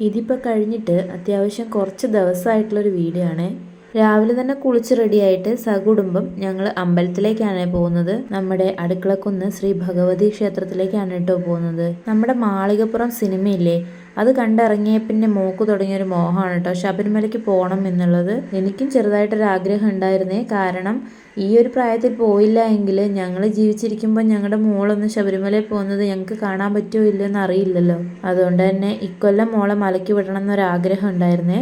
ഇതിപ്പോൾ കഴിഞ്ഞിട്ട് അത്യാവശ്യം കുറച്ച് ദിവസമായിട്ടുള്ളൊരു വീഡിയോ ആണ്. രാവിലെ തന്നെ കുളിച്ച് റെഡിയായിട്ട് സകുടുംബം ഞങ്ങൾ അമ്പലത്തിലേക്കാണ് പോകുന്നത്. നമ്മുടെ അടുക്കളക്കുന്ന് ശ്രീ ഭഗവതി ക്ഷേത്രത്തിലേക്കാണ് കേട്ടോ പോകുന്നത്. നമ്മുടെ മാളികപ്പുറം സിനിമയില്ലേ അത് കണ്ടിറങ്ങിയ പിന്നെ മോക്ക് തുടങ്ങിയൊരു മോഹമാണ് കേട്ടോ ശബരിമലയ്ക്ക് പോകണം എന്നുള്ളത് എനിക്കും ചെറുതായിട്ടൊരു ആഗ്രഹം ഉണ്ടായിരുന്നേ. കാരണം ഈ ഒരു പ്രായത്തിൽ പോയില്ല എങ്കിൽ ഞങ്ങൾ ജീവിച്ചിരിക്കുമ്പോൾ ഞങ്ങളുടെ മോളൊന്ന് ശബരിമലയിൽ പോകുന്നത് ഞങ്ങൾക്ക് കാണാൻ പറ്റുമോ ഇല്ലയോ എന്ന് അറിയില്ലല്ലോ. അതുകൊണ്ട് തന്നെ ഇക്കൊല്ലം മോളെ മലയ്ക്ക് വിടണം എന്നൊരാഗ്രഹം ഉണ്ടായിരുന്നേ.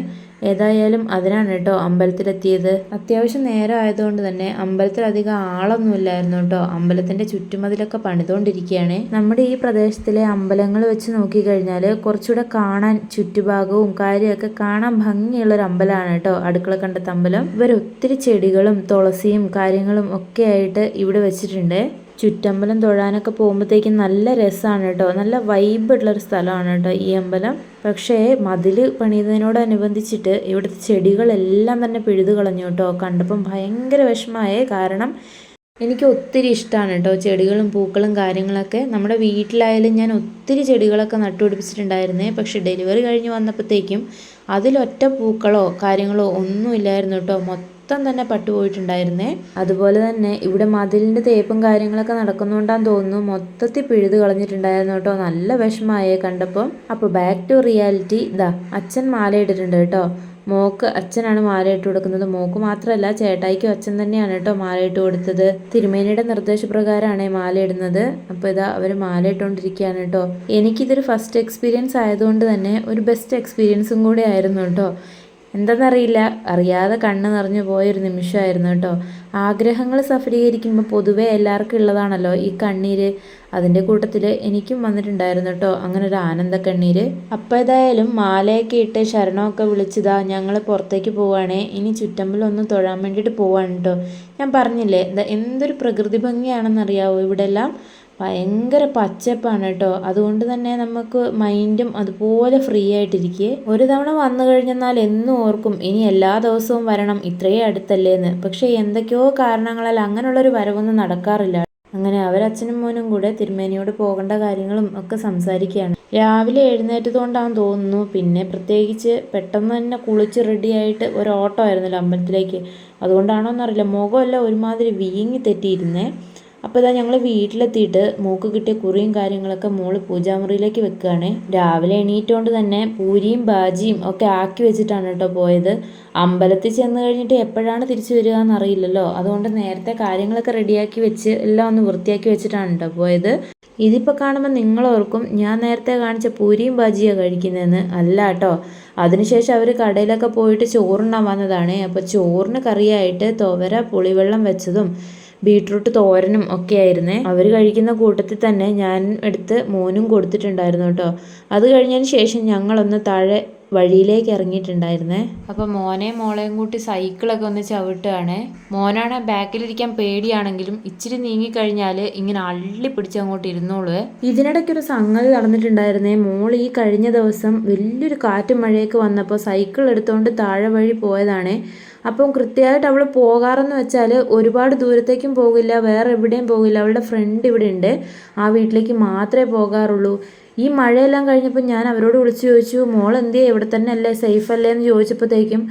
ഏതായാലും അതിനാണ് കേട്ടോ അമ്പലത്തിലെത്തിയത്. അത്യാവശ്യം നേരം ആയതുകൊണ്ട് തന്നെ അമ്പലത്തിൽ അധികം ആളൊന്നും ഇല്ലായിരുന്നു കേട്ടോ. അമ്പലത്തിന്റെ ചുറ്റുമതിലൊക്കെ പണിതുകൊണ്ടിരിക്കുകയാണ് നമ്മുടെ ഈ പ്രദേശത്തിലെ അമ്പലങ്ങൾ വെച്ച് നോക്കിക്കഴിഞ്ഞാൽ കുറച്ചുകൂടെ കാണാൻ ചുറ്റുഭാഗവും കാര്യമൊക്കെ കാണാൻ ഭംഗിയുള്ള ഒരു അമ്പലമാണ് കേട്ടോ. അടുക്കള കണ്ടത്ത് അമ്പലം. ഇവർ ഒത്തിരി ചെടികളും തുളസിയും കാര്യങ്ങളും ഒക്കെ ആയിട്ട് ഇവിടെ വെച്ചിട്ടുണ്ട്. ചുറ്റമ്പലം തൊഴാനൊക്കെ പോകുമ്പോഴത്തേക്കും നല്ല രസമാണ് കേട്ടോ. നല്ല വൈബുള്ളൊരു സ്ഥലമാണ് കേട്ടോ ഈ അമ്പലം. പക്ഷേ മതിൽ പണിയുന്നതിനോടനുബന്ധിച്ചിട്ട് ഇവിടുത്തെ ചെടികളെല്ലാം തന്നെ പിഴുതു കളഞ്ഞു കേട്ടോ. കണ്ടപ്പം ഭയങ്കര വിഷമമായേ. കാരണം എനിക്ക് ഒത്തിരി ഇഷ്ടമാണ് കേട്ടോ ചെടികളും പൂക്കളും കാര്യങ്ങളൊക്കെ. നമ്മുടെ വീട്ടിലായാലും ഞാൻ ഒത്തിരി ചെടികളൊക്കെ നട്ടുപിടിപ്പിച്ചിട്ടുണ്ടായിരുന്നേ. പക്ഷെ ഡെലിവറി കഴിഞ്ഞ് വന്നപ്പോഴത്തേക്കും അതിലൊറ്റ പൂക്കളോ കാര്യങ്ങളോ ഒന്നും ഇല്ലായിരുന്നു കേട്ടോ. തന്നെ പട്ടുപോയിട്ടുണ്ടായിരുന്നേ? അതുപോലെ തന്നെ ഇവിടെ മതിലിന്റെ തേപ്പും കാര്യങ്ങളൊക്കെ നടക്കുന്നുണ്ടാന്ന് തോന്നുന്നു. മൊത്തത്തിൽ പിഴുത് കളഞ്ഞിട്ടുണ്ടായിരുന്നു കേട്ടോ. നല്ല വിഷമമായേ കണ്ടപ്പം. അപ്പോൾ ബാക്ക് ടു റിയാലിറ്റി ഇതാ അച്ഛൻ മാല ഇട്ടിട്ടുണ്ട് കേട്ടോ. മോക്ക് അച്ഛനാണ് മാല ഇട്ട് കൊടുക്കുന്നത്. മോക്ക് മാത്രമല്ല ചേട്ടായിക്കും അച്ഛൻ തന്നെയാണ് കേട്ടോ മാല ഇട്ട് കൊടുത്തത്. തിരുമേനിയുടെ നിർദ്ദേശപ്രകാരമാണ് മാല ഇടുന്നത്. അപ്പോൾ ഇതാ അവർ മാല ഇട്ടുകൊണ്ടിരിക്കുകയാണ് കേട്ടോ. എനിക്കിതൊരു ഫസ്റ്റ് എക്സ്പീരിയൻസ് ആയതുകൊണ്ട് തന്നെ ഒരു ബെസ്റ്റ് എക്സ്പീരിയൻസും കൂടെ ആയിരുന്നു കേട്ടോ. എന്താണെന്നറിയില്ല അറിയാതെ കണ്ണ് നിറഞ്ഞു പോയൊരു നിമിഷമായിരുന്നു കേട്ടോ. ആഗ്രഹങ്ങൾ സഫലീകരിക്കുമ്പോൾ പൊതുവേ എല്ലാവർക്കും ഉള്ളതാണല്ലോ ഈ കണ്ണീര്. അതിന്റെ കൂട്ടത്തിൽ എനിക്കും വന്നിട്ടുണ്ടായിരുന്നു കേട്ടോ. അങ്ങനെ ഒരു ആനന്ദ കണ്ണീര്. അപ്പോൾ ഏതായാലും മാലയൊക്കെ ഇട്ട് ശരണമൊക്കെ വിളിച്ചതാ ഞങ്ങൾ പുറത്തേക്ക് പോവുകയാണേ ഇനി ചുറ്റമ്പലൊന്ന് തൊഴാൻ വേണ്ടിയിട്ട് പോവാണ് കേട്ടോ. ഞാൻ പറഞ്ഞില്ലേ എന്തൊരു പ്രകൃതി ഭംഗിയാണെന്നറിയാവോ ഇവിടെ എല്ലാം ഭയങ്കര പച്ചപ്പാണ് കേട്ടോ. അതുകൊണ്ട് തന്നെ നമുക്ക് മൈൻഡും അതുപോലെ ഫ്രീ ആയിട്ടിരിക്കെ. ഒരു തവണ വന്നു കഴിഞ്ഞെന്നാൽ എന്നും ഓർക്കും ഇനി എല്ലാ ദിവസവും വരണം ഇത്രയും അടുത്തല്ലേന്ന്. പക്ഷേ എന്തൊക്കെയോ കാരണങ്ങളാൽ അങ്ങനെയുള്ളൊരു വരവൊന്നും നടക്കാറില്ല. അങ്ങനെ അവരച്ഛനും മോനും കൂടെ തിരുമേനിയോട് പോകേണ്ട കാര്യങ്ങളും ഒക്കെ സംസാരിക്കുകയാണ് രാവിലെ എഴുന്നേറ്റതുകൊണ്ടാണെന്ന് തോന്നുന്നു. പിന്നെ പ്രത്യേകിച്ച് പെട്ടെന്ന് തന്നെ കുളിച്ച് റെഡിയായിട്ട് ഒരു ഓട്ടോ ആയിരുന്നല്ലോ അമ്പലത്തിലേക്ക്. അതുകൊണ്ടാണോ എന്നറിയില്ല മുഖമല്ല ഒരുമാതിരി വീങ്ങി തെറ്റിയിരുന്നേ. അപ്പോൾ ഇതാ ഞങ്ങൾ വീട്ടിലെത്തിയിട്ട് മൂക്ക് കിട്ടിയ കുറിയും കാര്യങ്ങളൊക്കെ മോൾ പൂജാമുറിയിലേക്ക് വെക്കുകയാണ് രാവിലെ എണീറ്റുകൊണ്ട് തന്നെ പൂരിയും ബാജിയും ഒക്കെ ആക്കി വെച്ചിട്ടാണ് കേട്ടോ പോയത്. അമ്പലത്തിൽ ചെന്ന് കഴിഞ്ഞിട്ട് എപ്പോഴാണ് തിരിച്ചു വരിക എന്നറിയില്ലല്ലോ അതുകൊണ്ട് നേരത്തെ കാര്യങ്ങളൊക്കെ റെഡിയാക്കി വെച്ച് എല്ലാം ഒന്ന് വൃത്തിയാക്കി വെച്ചിട്ടാണ് കേട്ടോ പോയത്. ഇതിപ്പോൾ കാണുമ്പോൾ നിങ്ങൾ ഓർക്കും ഞാൻ നേരത്തെ കാണിച്ച പൂരിയും ബാജിയാണ് കഴിക്കുന്നതെന്ന്. അല്ല കേട്ടോ അതിനുശേഷം അവർ കടയിലൊക്കെ പോയിട്ട് ചോറുണ്ണാൻ വന്നതാണ്. അപ്പോൾ ചോറിന് കറിയായിട്ട് തുവര പുളിവെള്ളം വെച്ചതും ബീട്രൂട്ട് തോരനും ഒക്കെ ആയിരുന്നേ. അവർ കഴിക്കുന്ന കൂട്ടത്തിൽ തന്നെ ഞാൻ എടുത്ത് മോനും കൊടുത്തിട്ടുണ്ടായിരുന്നു കേട്ടോ. അത് കഴിഞ്ഞതിന് ശേഷം ഞങ്ങളൊന്ന് താഴെ വഴിയിലേക്ക് ഇറങ്ങിയിട്ടുണ്ടായിരുന്നേ? അപ്പോൾ മോനെ മോളെയും കൂട്ടി സൈക്കിളൊക്കെ ഒന്ന് ചവിട്ടുകയാണ്. മോനാണ് ബാക്കിലിരിക്കാൻ പേടിയാണെങ്കിലും ഇച്ചിരി നീങ്ങിക്കഴിഞ്ഞാൽ ഇങ്ങനെ അള്ളി പിടിച്ച് അങ്ങോട്ട് ഇരുന്നോളൂ ഇതിനിടയ്ക്കൊരു സംഗതി നടന്നിട്ടുണ്ടായിരുന്നേ. മോൾ ഈ കഴിഞ്ഞ ദിവസം വലിയൊരു കാറ്റും മഴയൊക്കെ വന്നപ്പോൾ സൈക്കിൾ എടുത്തുകൊണ്ട് താഴെ വഴി പോയതാണേ. അപ്പം കൃത്യമായിട്ട് അവൾ പോകാറെന്ന് വെച്ചാൽ ഒരുപാട് ദൂരത്തേക്കും പോകില്ല വേറെ എവിടെയും പോകില്ല. അവളുടെ ഫ്രണ്ട് ഇവിടെ ഉണ്ട് ആ വീട്ടിലേക്ക് മാത്രമേ പോകാറുള്ളൂ. ഈ മഴയെല്ലാം കഴിഞ്ഞപ്പോൾ ഞാൻ അവരോട് വിളിച്ചു ചോദിച്ചു മോൾ എന്തിയാ ഇവിടെ തന്നെ അല്ലേ സേഫ് അല്ലേ? എന്ന് ചോദിച്ചപ്പോഴത്തേക്കും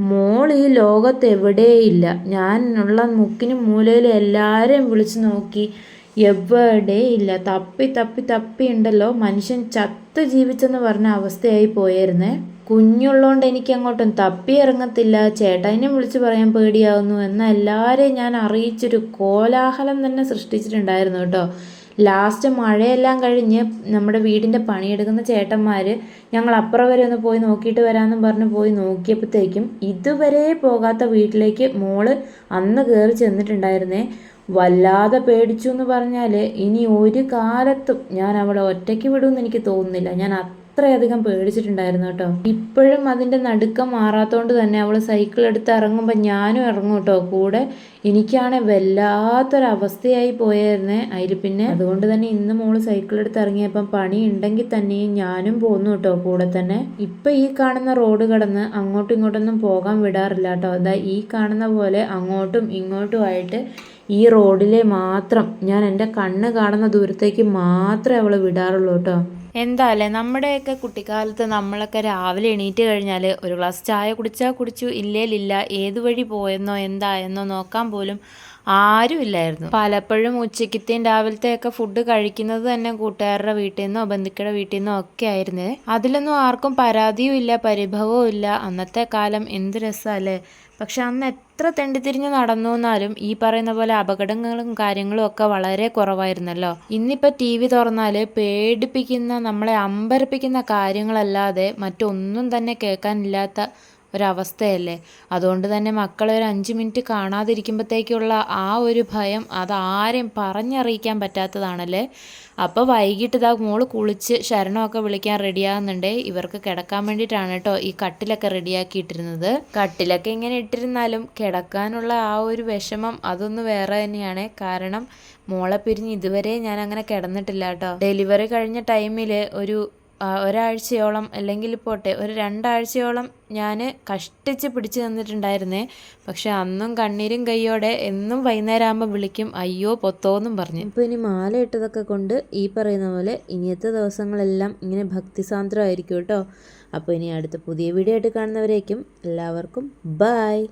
മോൾ ഈ ലോകത്ത് എവിടെയില്ല. ഞാൻ ഉള്ള മുക്കിനും മൂലയിലും എല്ലാവരെയും വിളിച്ചു നോക്കി എവിടെയില്ല. തപ്പി തപ്പി തപ്പി ഉണ്ടല്ലോ. മനുഷ്യൻ ചത്ത് ജീവിച്ചെന്ന് പറഞ്ഞ അവസ്ഥയായി പോയായിരുന്നേ കുഞ്ഞുള്ളതുകൊണ്ട് എനിക്ക് അങ്ങോട്ടും തപ്പി ഇറങ്ങത്തില്ല. ചേട്ടനെ വിളിച്ച് പറയാൻ പേടിയാവുന്നു. എന്ന എല്ലാവരെയും ഞാൻ അറിയിച്ചൊരു കോലാഹലം തന്നെ സൃഷ്ടിച്ചിട്ടുണ്ടായിരുന്നു കേട്ടോ. ലാസ്റ്റ് മഴയെല്ലാം കഴിഞ്ഞ് നമ്മുടെ വീടിന്റെ പണിയെടുക്കുന്ന ചേട്ടന്മാർ ഞങ്ങൾ അപ്പുറം വരെ ഒന്ന് പോയി നോക്കിയിട്ട് വരാമെന്നും പറഞ്ഞ് പോയി നോക്കിയപ്പോഴത്തേക്കും ഇതുവരെ പോകാത്ത വീട്ടിലേക്ക് മോൾ അന്ന് കയറി ചെന്നിട്ടുണ്ടായിരുന്നേ. വല്ലാതെ പേടിച്ചു എന്ന് പറഞ്ഞാൽ ഇനി ഒരു കാലത്തും ഞാൻ അവളെ ഒറ്റയ്ക്ക് വിടുമെന്ന് എനിക്ക് തോന്നുന്നില്ല. ഞാൻ അത്രയധികം പേടിച്ചിട്ടുണ്ടായിരുന്നു കേട്ടോ. ഇപ്പോഴും അതിന്റെ നടുക്കം മാറാത്തോണ്ട് തന്നെ അവൾ സൈക്കിൾ എടുത്ത് ഇറങ്ങുമ്പോൾ ഞാനും ഇറങ്ങും കേട്ടോ. കൂടെ എനിക്കാണെ വല്ലാത്തൊരവസ്ഥയായി പോയായിരുന്നേ അതിൽ പിന്നെ അതുകൊണ്ട് തന്നെ ഇന്ന് മോൾ സൈക്കിൾ എടുത്ത് ഇറങ്ങിയപ്പം പണി ഉണ്ടെങ്കിൽ തന്നെയും ഞാനും പോന്നു കേട്ടോ കൂടെ തന്നെ. ഇപ്പം ഈ കാണുന്ന റോഡ് കടന്ന് അങ്ങോട്ടും ഇങ്ങോട്ടൊന്നും പോകാൻ വിടാറില്ല കേട്ടോ. അതാ ഈ കാണുന്ന പോലെ അങ്ങോട്ടും ഇങ്ങോട്ടും ആയിട്ട് ഈ റോഡിലെ മാത്രം ഞാൻ എന്റെ കണ്ണ് കാണുന്ന ദൂരത്തേക്ക് മാത്രമേ അവൾ വിടാറുള്ളൂ കേട്ടോ. എന്താല്ലേ നമ്മുടെയൊക്കെ കുട്ടിക്കാലത്ത് നമ്മളൊക്കെ രാവിലെ എണീറ്റ് കഴിഞ്ഞാൽ ഒരു ഗ്ലാസ് ചായ കുടിച്ചാൽ കുടിച്ചു ഇല്ലേലില്ല ഏത് വഴി പോയെന്നോ എന്താ എന്നോ നോക്കാൻ പോലും ആരുമില്ലായിരുന്നു പലപ്പോഴും ഉച്ചക്കത്തെയും രാവിലത്തെയൊക്കെ ഫുഡ് കഴിക്കുന്നത് തന്നെ കൂട്ടുകാരുടെ വീട്ടിൽ നിന്നോ ബന്ധുക്കളുടെ വീട്ടിൽ നിന്നോ ഒക്കെ ആയിരുന്നേ. അതിലൊന്നും ആർക്കും പരാതിയും ഇല്ല പരിഭവവും ഇല്ല. അന്നത്തെ കാലം എന്ത് രസമല്ലേ പക്ഷെ അന്ന് എത്ര തെണ്ടിത്തിരിഞ്ഞ് നടന്നു എന്നാലും ഈ പറയുന്ന പോലെ അപകടങ്ങളും കാര്യങ്ങളും ഒക്കെ വളരെ കുറവായിരുന്നല്ലോ. ഇന്നിപ്പോൾ ടി വി തുറന്നാൽ പേടിപ്പിക്കുന്ന നമ്മളെ അമ്പരപ്പിക്കുന്ന കാര്യങ്ങളല്ലാതെ മറ്റൊന്നും തന്നെ കേൾക്കാനില്ലാത്ത ഒരവസ്ഥയല്ലേ? അതുകൊണ്ട് തന്നെ മക്കളെ ഒരു അഞ്ച് മിനിറ്റ് കാണാതിരിക്കുമ്പോഴത്തേക്കുള്ള ആ ഒരു ഭയം അത് അതാരെയും പറഞ്ഞറിയിക്കാൻ പറ്റാത്തതാണല്ലേ? അപ്പോൾ വൈകിട്ട് ഇതാ മോൾ കുളിച്ച് ശരണമൊക്കെ വിളിക്കാൻ റെഡിയാകുന്നുണ്ട്. ഇവർക്ക് കിടക്കാൻ വേണ്ടിയിട്ടാണ് കേട്ടോ ഈ കട്ടിലൊക്കെ റെഡിയാക്കിയിട്ടിരുന്നത്. കട്ടിലൊക്കെ ഇങ്ങനെ ഇട്ടിരുന്നാലും കിടക്കാനുള്ള ആ ഒരു വിഷമം അതൊന്ന് വേറെ തന്നെയാണ്. കാരണം മോളെ പിരിഞ്ഞ് ഇതുവരെ ഞാൻ അങ്ങനെ കിടന്നിട്ടില്ല കേട്ടോ. ഡെലിവറി കഴിഞ്ഞ ടൈമിൽ ഒരു ഒരാഴ്ചയോളം അല്ലെങ്കിൽ പോട്ടെ ഒരു രണ്ടാഴ്ചയോളം ഞാൻ കഷ്ടിച്ച് പിടിച്ചു തന്നിട്ടുണ്ടായിരുന്നേ പക്ഷെ അന്നും കണ്ണീരും കൈയോടെ എന്നും വൈകുന്നേരം ആകുമ്പോൾ വിളിക്കും അയ്യോ പൊത്തോന്നും പറഞ്ഞു. ഇപ്പോൾ ഇനി മാല ഇട്ടതൊക്കെ കൊണ്ട് ഈ പറയുന്ന പോലെ ഇനിയത്തെ ദിവസങ്ങളെല്ലാം ഇങ്ങനെ ഭക്തിസാന്ദ്രമായിരിക്കും കേട്ടോ. അപ്പോൾ ഇനി അടുത്ത പുതിയ വീഡിയോ ആയിട്ട് കാണുന്നവരേക്കും എല്ലാവർക്കും ബായ്